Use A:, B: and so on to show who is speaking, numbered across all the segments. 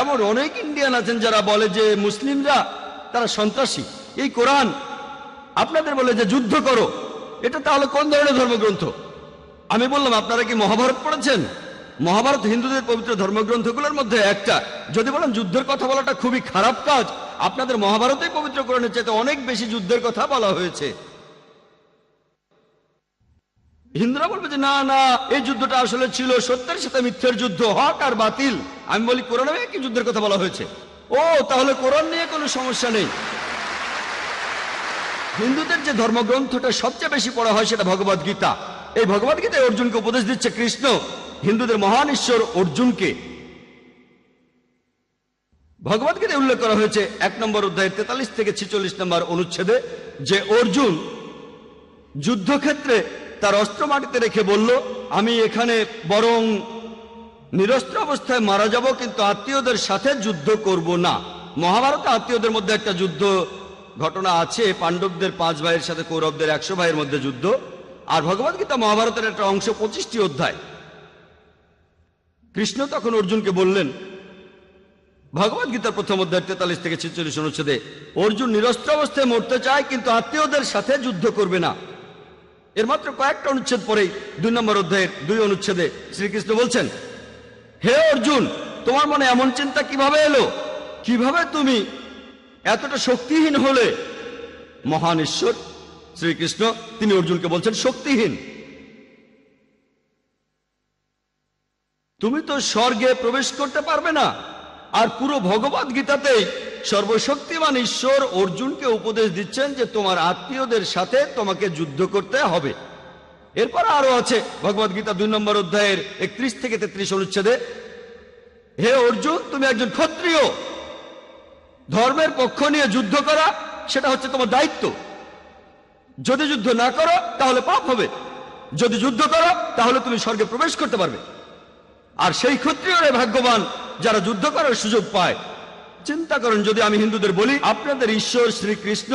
A: এমন অনেক ইন্ডিয়ান আছেন যারা বলে যে মুসলিমরা তারা সন্ত্রাসী। এই কোরআন আপনাদের বলে যে যুদ্ধ করো, এটা তাহলে কোন ধরনের ধর্মগ্রন্থ? আমি বললাম, আপনারা কি মহাভারত পড়েছেন? মহাভারত হিন্দুদের পবিত্র ধর্মগ্রন্থগুলোর মধ্যে একটা। যদি বলেন যুদ্ধের কথা বলাটা খুবই খারাপ কাজ, আপনাদের মহাভারতেই পবিত্র কোরআনের চাইতে অনেক বেশি যুদ্ধের কথা বলা হয়েছে। হিন্দুরা বলবে যে, না না, এই যুদ্ধটা আসলে ছিল সত্যের সাথে মিথ্যের যুদ্ধ, হক আর বাতিল। আমি বলি, কোরআনে একই যুদ্ধের কথা বলা হয়েছে। ও, তাহলে কোরআন নিয়ে কোনো সমস্যা নেই। হিন্দুদের যে ধর্মগ্রন্থটা সবচেয়ে বেশি পড়া হয় সেটা ভগবদ গীতা। এই ভগবদ গীতায় অর্জুনকে উপদেশ দিচ্ছে কৃষ্ণ। হিন্দুদের মহান ঈশ্বর অর্জুনকে। ভগবদ গীতায় উল্লেখ করা হয়েছে এক নম্বর অধ্যায়ের তেতাল্লিশ থেকে ছিচল্লিশ নম্বর অনুচ্ছেদে যে অর্জুন যুদ্ধক্ষেত্রে তার অস্ত্র মাটিতে রেখে বলল, আমি এখানে বরং নিরস্ত্র অবস্থায় মারা যাব, কিন্তু আত্মীয়দের সাথে যুদ্ধ করব না। মহাভারতে আত্মীয়দের মধ্যে একটা যুদ্ধ ঘটনা আছে। পাণ্ডবদের পাঁচ ভাইয়ের সাথে, কৌরবদের একশো ভাইয়ের মধ্যে যুদ্ধ। আর ভগবদ গীতা মহাভারতের একটা অংশ পঁচিশটি অধ্যায়। কৃষ্ণ তখন অর্জুনকে বললেন ভগবদ গীতার প্রথম অধ্যায় তেতাল্লিশ থেকে ছেচল্লিশ অনুচ্ছেদে, অর্জুন নিরস্ত্র অবস্থায় মরতে চায়, কিন্তু আত্মীয়দের সাথে যুদ্ধ করবে না। এর মাত্র কয়েকটা অনুচ্ছেদ পরেই দুই নম্বর অধ্যায়ের দুই অনুচ্ছেদে শ্রীকৃষ্ণ বলছেন, হে অর্জুন, তোমার মনে এমন চিন্তা কীভাবে এলো? কীভাবে তুমি এতটা শক্তিহীন হলে? মহান ঈশ্বর শ্রীকৃষ্ণ, তিনি অর্জুনকে বলছেন, শক্তিহীন। তুমি তো স্বর্গে প্রবেশ করতে পারবে না, আর পুরো ভগবত গীতাতেই সর্বশক্তিমান ঈশ্বর অর্জুনকে উপদেশ দিচ্ছেন যে তোমার আত্মীয়দের সাথে তোমাকে যুদ্ধ করতে হবে। এরপর আরও আছে ভগবত গীতা দুই নম্বর অধ্যায়ের একত্রিশ থেকে তেত্রিশ অনুচ্ছেদে, হে অর্জুন, তুমি একজন ক্ষত্রিয়। ধর্মের পক্ষ নিয়ে যুদ্ধ করা, সেটা হচ্ছে তোমার দায়িত্ব। যদি যুদ্ধ না করো, তাহলে পাপ হবে। যদি যুদ্ধ করো, তাহলে তুমি স্বর্গে প্রবেশ করতে পারবে। আর সেই ক্ষত্রিয়রাই ভাগ্যবান, যারা যুদ্ধ করার সুযোগ পায়। চিন্তা করেন, যদি আমি হিন্দুদের বলি, আপনাদের ঈশ্বর শ্রীকৃষ্ণ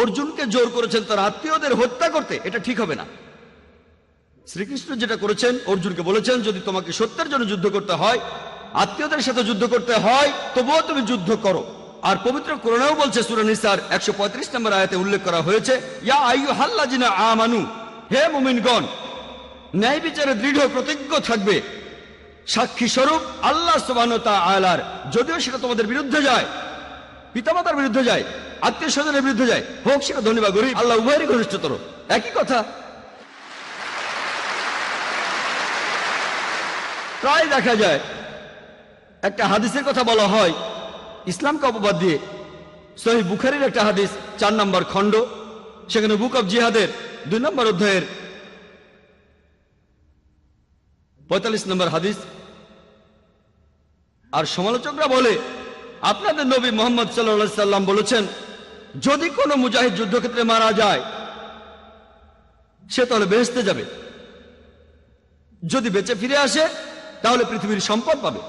A: অর্জুনকে জোর করেছেন, তার আত্মীয়দের হত্যা করতে, এটা ঠিক হবে না। শ্রীকৃষ্ণ যেটা করেছেন, অর্জুনকে বলেছেন, যদি তোমাকে সত্যের জন্য যুদ্ধ করতে হয়, আত্মীয়দের সাথে যুদ্ধ করতে হয়, তবুও তুমি যুদ্ধ করো। আর পবিত্র করোনাও বলছে সুরানিসার একশো পঁয়ত্রিশ নম্বর আয়াতে উল্লেখ করা হয়েছে, ইয়া আইয়ু হাল্লাজিনা আমানু, হে মুমিনগণ, ন্যায় বিচারে দৃঢ় প্রতিজ্ঞ থাকবে সাক্ষী স্বরূপ আল্লাহ সুবাহতা আলার যদিও সেটা তোমাদের বিরুদ্ধে যায়, পিতামাতার বিরুদ্ধে যায় আত্মীয় স্বজনের বিরুদ্ধে যায়, হোক সেটা ধনী বা গরিব, আল্লাহ উভয়েরই ঘনিষ্ঠতর। একই কথা। প্রায় দেখা যায়, একটা হাদিসের কথা বলা হয়, ইসলামকে অপবাদ দিয়ে। সহি বুখারির একটা হাদিস, চার নম্বর খণ্ড, সেখানে বুক অব জিহাদের দুই নম্বর অধ্যায়ের পঁয়তাল্লিশ নম্বর হাদিস আর সমালোচকরা বলে, আপনাদের নবী মোহাম্মদ সাল্লা সাল্লাম বলেছেন, যদি কোনো মুজাহিদ যুদ্ধক্ষেত্রে মারা যায়, সে তাহলে বেহেস্তে যাবে। যদি বেঁচে ফিরে আসে, তাহলে পৃথিবীর সম্পদ পাবে।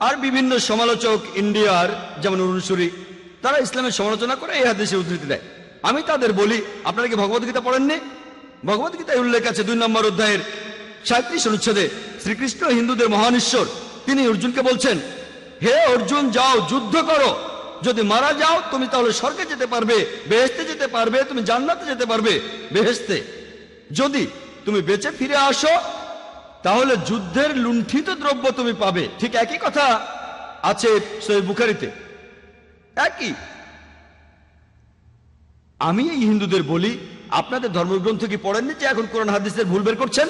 A: আর বিভিন্ন সমালোচক ইন্ডিয়ার, যেমন অনুসরী তারা ইসলামের সমালোচনা করে এই হাদিসে উদ্ধৃতি দেয়। আমি তাদের বলি, আপনারা কি ভগবদ্গীতা পড়েননি? ভগবদ্গীতায় উল্লেখ আছে দুই নম্বর অধ্যায়ের সাঁত্রিশ অনুচ্ছেদে শ্রীকৃষ্ণ হিন্দুদের মহান ঈশ্বর তিনি অর্জুনকে বলছেন, হে অর্জুন, যাও, যুদ্ধ করো। যদি মারা যাও, তুমি তাহলে স্বর্গে যেতে পারবে বেহেস্তে যেতে পারবে, তুমি জান্নাতে যেতে পারবে বেহেস্তে যদি তুমি বেঁচে ফিরে আসো, তাহলে যুদ্ধের লুণ্ঠিত দ্রব্য তুমি পাবে। ঠিক একই কথা আছে বুখারিতে। একই। আমি এই হিন্দুদের বলি, আপনাদের ধর্মগ্রন্থ কি পড়েননি যে এখন কোরআন, হাদিসের ভুল বের করছেন?